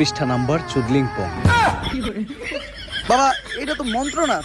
পৃষ্ঠা নাম্বার চুদলিং পং। বাবা এটা তো মন্ত্র না।